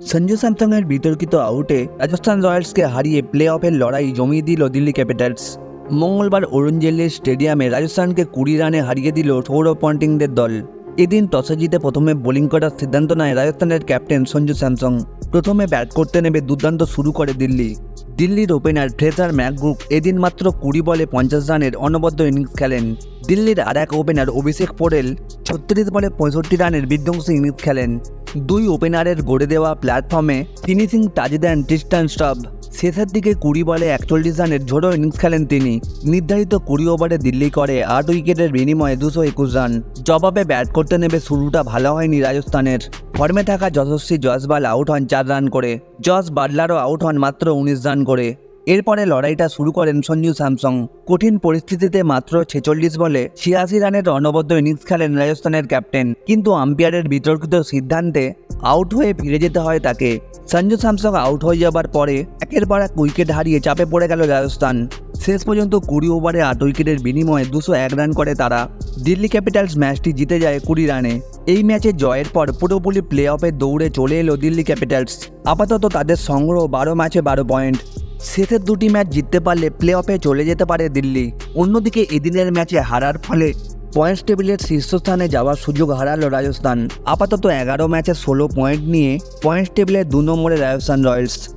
সঞ্জু স্যামসংয়ের বিতর্কিত আউটে রাজস্থান রয়্যালসকে হারিয়ে প্লে অফের লড়াই জমিয়ে দিল দিল্লি ক্যাপিটালস। মঙ্গলবার অরুণ স্টেডিয়ামে রাজস্থানকে কুড়ি রানে হারিয়ে দিল সৌরভ পন্টিংদের দল। এদিন টসে জিতে প্রথমে বোলিং করার সিদ্ধান্ত নেয় রাজস্থানের ক্যাপ্টেন সঞ্জু স্যামসং। প্রথমে ব্যাট করতে নেমে দুর্দান্ত শুরু করে দিল্লি। দিল্লির ওপেনার ফ্রেজার ম্যাকগ্রুপ এদিন মাত্র কুড়ি বলে পঞ্চাশ রানের অনবদ্য ইনিংস খেলেন। দিল্লির আর এক ওপেনার অভিষেক পোরেল ছত্রিশ বলে পঁয়ষট্টি রানের বিধ্বংসী ইনিংস খেলেন। দুই ওপেনারের গড়ে দেওয়া প্ল্যাটফর্মে ফিনিশিং টাচ দেন ট্রিস্টান স্টব শেষের দিকে কুড়ি বলে একচল্লিশ রানের ঝোড়ো ইনিংস খেলেন তিনি। নির্ধারিত কুড়ি ওভারে দিল্লি করে আট উইকেটের বিনিময়ে দুশো একুশ রান। জবাবে ব্যাট করতে নেবে শুরুটা ভালো হয়নি রাজস্থানের। ফর্মে থাকা যশস্বী জসবাল আউট হন চার রান করে। জস বাটলারও আউট হন মাত্র উনিশ রান করে। এরপরে লড়াইটা শুরু করেন সঞ্জু স্যামসং। কঠিন পরিস্থিতিতে মাত্র ছেচল্লিশ বলে ছিয়াশি রানের অনবদ্য ইনিংস খেলেন রাজস্থানের ক্যাপ্টেন। কিন্তু আম্পায়ারের বিতর্কিত সিদ্ধান্তে আউট হয়ে ফিরে যেতে হয় তাকে। সঞ্জু স্যামসং আউট হয়ে যাবার পরে একের পর এক উইকেট হারিয়ে চাপে পড়ে গেল রাজস্থান। শেষ পর্যন্ত কুড়ি ওভারে আট উইকেটের বিনিময়ে দুশো এক রান করে তারা। দিল্লি ক্যাপিটালস ম্যাচটি জিতে যায় কুড়ি রানে। এই ম্যাচে জয়ের পর পুরোপুরি প্লে অফের দৌড়ে চলে এলো দিল্লি ক্যাপিটালস। আপাতত তাদের সংগ্রহ বারো ম্যাচে বারো পয়েন্ট। শেষের দুটি ম্যাচ জিততে পারলে প্লে অফে চলে যেতে পারে দিল্লি। অন্যদিকে এদিনের ম্যাচে হারার ফলে পয়েন্টস টেবিলের শীর্ষস্থানে যাওয়ার সুযোগ হারালো রাজস্থান। আপাতত এগারো ম্যাচে ষোলো পয়েন্ট নিয়ে পয়েন্টস টেবিলে দু নম্বরে রাজস্থান রয়্যালস।